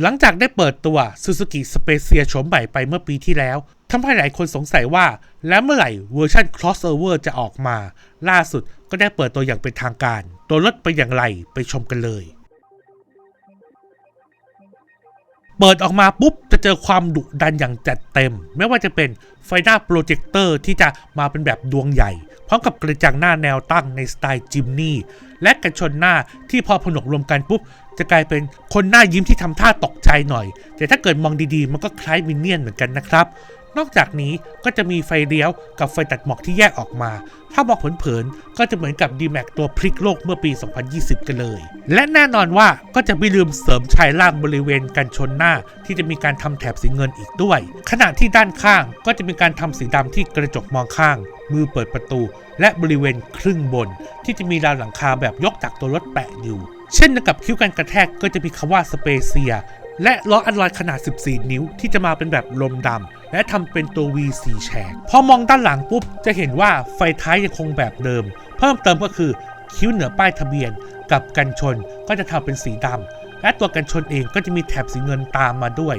หลังจากได้เปิดตัว Suzuki Spacia โฉมใหม่ไปเมื่อปีที่แล้วทำให้หลายคนสงสัยว่า แล้วเมื่อไหร่เวอร์ชัน crossover จะออกมา ล่าสุดก็ได้เปิดตัวอย่างเป็นทางการ ตัวรถเป็นอย่างไรไปชมกันเลย เปิดออกมาปุ๊บจะเจอความดุดันอย่างจัดเต็ม ไม่ว่าจะเป็นไฟหน้าโปรเจคเตอร์ที่จะมาเป็นแบบดวงใหญ่ พร้อมกับกระจังหน้าแนวตั้งในสไตล์จิมนี่ และกระชนหน้าที่พอผนวกรวมกันปุ๊บ จะกลายเป็นคนหน้ายิ้มที่ทำท่าตกใจหน่อย แต่ถ้าเกิดมองดีๆ มันก็คล้ายมินเนี่ยนเหมือนกันนะครับ นอกจากนี้ก็จะมีไฟเลี้ยวกับไฟตัดหมอกที่แยกออกมา ถ้ามองเผินๆก็จะเหมือนกับ d m a x ตัวพลิกโลกเมื่อปี 2020 กันเลย และแน่นอนว่าก็จะไม่ลืมเสริมชายล่างบริเวณกันชนหน้า ที่จะมีการทำแถบสีเงินอีกด้วย ขณะที่ด้านข้างก็จะมีการทำสีดำที่กระจกมองข้าง มือเปิดประตู และบริเวณครึ่งบน ที่จะมีราวหลังคาแบบยกจากตัวรถแปะอยู่ เช่นเดียวกับคิ้วกันกระแทกก็จะมีคำว่าสเปเซียและล้ออัลลอยขนาด 14 นิ้วที่จะมาเป็นแบบลมดำ และทำเป็นตัว V4 แฉกพอมองด้านหลังปุ๊บ จะเห็นว่าไฟท้ายยังคงแบบเดิม เพิ่มเติมก็คือคิ้วเหนือป้ายทะเบียนกับกันชนก็จะทำเป็นสีดำและตัวกันชนเองก็จะมีแถบสีเงินตามมาด้วย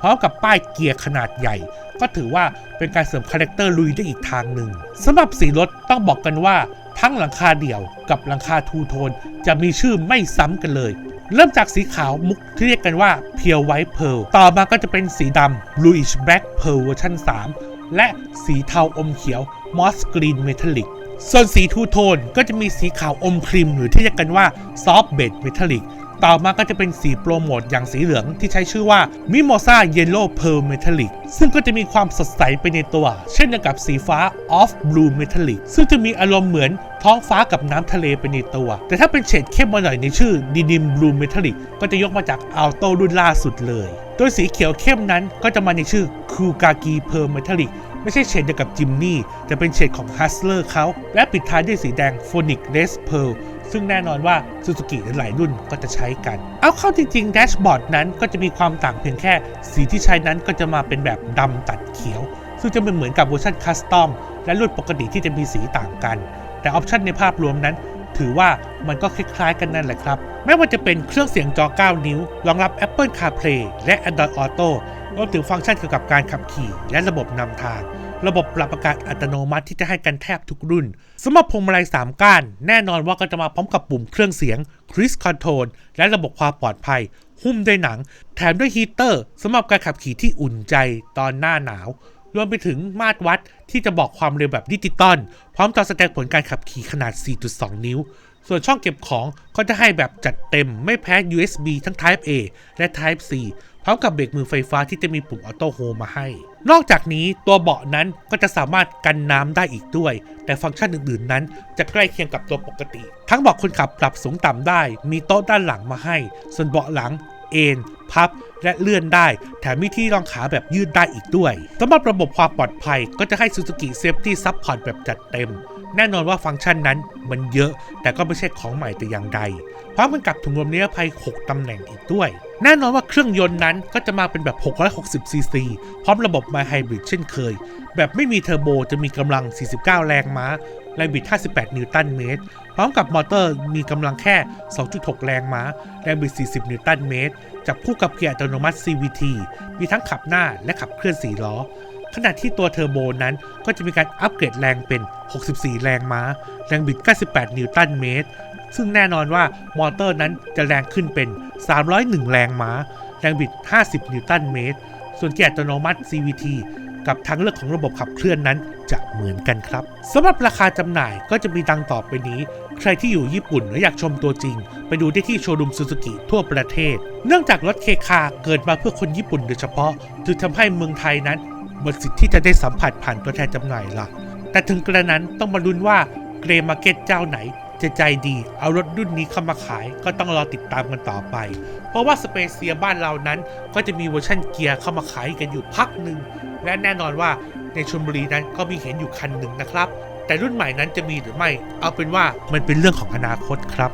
พร้อมกับป้ายเกียร์ขนาดใหญ่ ก็ถือว่าเป็นการเสริมคาแรคเตอร์ลุยได้อีกทางหนึ่งสำหรับสีรถต้องบอกกันว่าทั้งหลังคาเดี่ยวกับหลังคาทูโทนจะมีชื่อไม่ซ้ำกันเลย เริ่มจากสีขาวมุกที่เรียกกันว่าเพียวไวท์เพร์ลต่อมาก็จะเป็นสีดำ Bluish Black Pearl เวอร์ชัน3 และสีเทาอมเขียว Moss Green Metallic ส่วนสีทูโทนก็จะมีสีขาวอมครีมหรือที่เรียกกันว่า Soft Beige Metallic ต่อมาก็จะเป็นสีโปรโมทอย่างสีเหลืองที่ใช้ชื่อว่า Mimosa Yellow Pearl Metallic ซึ่งก็จะมีความสดใสไปในตัว เช่นเดียวกับสีฟ้า Off Blue Metallic ซึ่งจะมีอารมณ์เหมือนท้องฟ้ากับน้ำทะเลไปในตัว แต่ถ้าเป็นเฉดเข้มมาหน่อยในชื่อ Denim Blue Metallic ก็จะยกมาจาก Alto รุ่นล่าสุดเลย โดยสีเขียวเข้มนั้นก็จะมาในชื่อ Kugaki Pearl Metallic ไม่ใช่เฉดเดียวกับจิมนี่แต่เป็นเฉดของ Hustler เขาและปิดท้ายด้วยสีแดง Phonic Red Pearl ซึ่งแน่นอนว่า Suzuki หลายรุ่นก็จะใช้กัน เอาเข้าจริงๆแดชบอร์ดนั้นก็จะมีความต่างเพียงแค่ สีที่ใช้นั้นก็จะมาเป็นแบบดำตัดเขียว ซึ่งจะเป็นเหมือนกับเวอร์ชันคัสตอมและรุ่นปกติที่จะมีสีต่างกัน แต่ออปชันในภาพรวมนั้น ถือว่ามันก็คล้ายๆกันนั่นแหละครับไม่ว่าจะเป็นเครื่องเสียงจอ 9 นิ้ว รองรับ Apple CarPlay และ Android Auto รวมถึงฟังก์ชันเกี่ยวกับการขับขี่และระบบนำทาง ระบบปรับอากาศอัตโนมัติที่จะให้กันแทบทุกรุ่นสำหรับพวงมาลัย3ก้าน แน่นอนว่าก็จะมาพร้อมกับปุ่มเครื่องเสียง Cruise Control และระบบความปลอดภัย หุ้มด้วยหนัง แถมด้วยฮีเตอร์สำหรับการขับขี่ที่อุ่นใจตอนหน้าหนาว รวมไปถึงมาตรวัดที่จะบอกความเร็วแบบดิจิตอลพร้อมจอแสดงผลการขับขี่ขนาด 4.2 นิ้วส่วนช่องเก็บของก็จะให้แบบจัดเต็มไม่แพ้ USB ทั้ง Type A และ Type C พร้อมกับเบรกมือไฟฟ้าที่จะมีปุ่มออโต้โฮมาให้ นอกจากนี้ตัวเบาะนั้นก็จะสามารถกันน้ำได้อีกด้วย แต่ฟังก์ชันอื่นๆ นั้นจะใกล้เคียงกับตัวปกติ ทั้งเบาะคนขับปรับสูงต่ำได้ มีโต๊ะด้านหลังมาให้ ส่วนเบาะหลัง เอนพับและเลื่อนได้ แถมมีที่รองขาแบบยืดได้อีกด้วยสำหรับระบบความปลอดภัยก็จะให้ Suzuki Safety Support แบบจัดเต็ม แน่นอนว่าฟังก์ชันนั้นมันเยอะ แต่ก็ไม่ใช่ของใหม่แต่อย่างใด พร้อมกันกับถุงลมนิรภัย 6 ตำแหน่งอีกด้วย แน่นอนว่าเครื่องยนต์นั้นก็จะมาเป็นแบบ 660 ซีซี พร้อมระบบ My Hybrid เช่นเคย แบบไม่มีเทอร์โบจะมีกำลัง 49 แรงม้า แรงบิด 58 นิวตันเมตร พร้อมกับมอเตอร์มีกำลังแค่ 2.6 แรงม้า แรงบิด 40 นิวตันเมตร จับคู่กับเกียร์อัตโนมัติ CVT มีทั้งขับหน้าและขับเคลื่อน 4 ล้อ ขณะที่ตัวเทอร์โบนั้นก็จะมีการอัปเกรดแรงเป็น 64 แรงม้า แรงบิด 98 นิวตันเมตร ซึ่งแน่นอนว่ามอเตอร์นั้นจะแรงขึ้นเป็น 301 แรงม้า แรงบิด 50 นิวตันเมตร ส่วนเกียร์อัตโนมัติ CVT กับทางเลือกของระบบขับเคลื่อนนั้นจะเหมือนกันครับสำหรับราคาจำหน่ายก็จะมีดังต่อไปนี้ ใครที่อยู่ญี่ปุ่นและอยากชมตัวจริง ไปดูได้ที่โชว์รูมซูซูกิทั่วประเทศ เนื่องจากรถเคคาเกิดมาเพื่อคนญี่ปุ่นโดยเฉพาะจึงทำให้เมืองไทยนั้นหมดสิทธิ์ที่จะได้สัมผัสผ่านตัวแทนจำหน่ายละแต่ถึงกระนั้นต้องมาลุ้นว่าเกรมาร์เก็ตเจ้าไหนจะใจดี เอารถรุ่นนี้เข้ามาขายก็ต้องรอติดตามกันต่อไป เพราะว่าสเปเซียบ้านเรานั้นก็จะมีเวอร์ชันเกียร์เข้ามาขายกันอยู่พักหนึ่ง และแน่นอนว่าในชลบุรีนั้นก็มีเห็นอยู่คันหนึ่งนะครับ แต่รุ่นใหม่นั้นจะมีหรือไม่ เอาเป็นว่ามันเป็นเรื่องของอนาคตครับ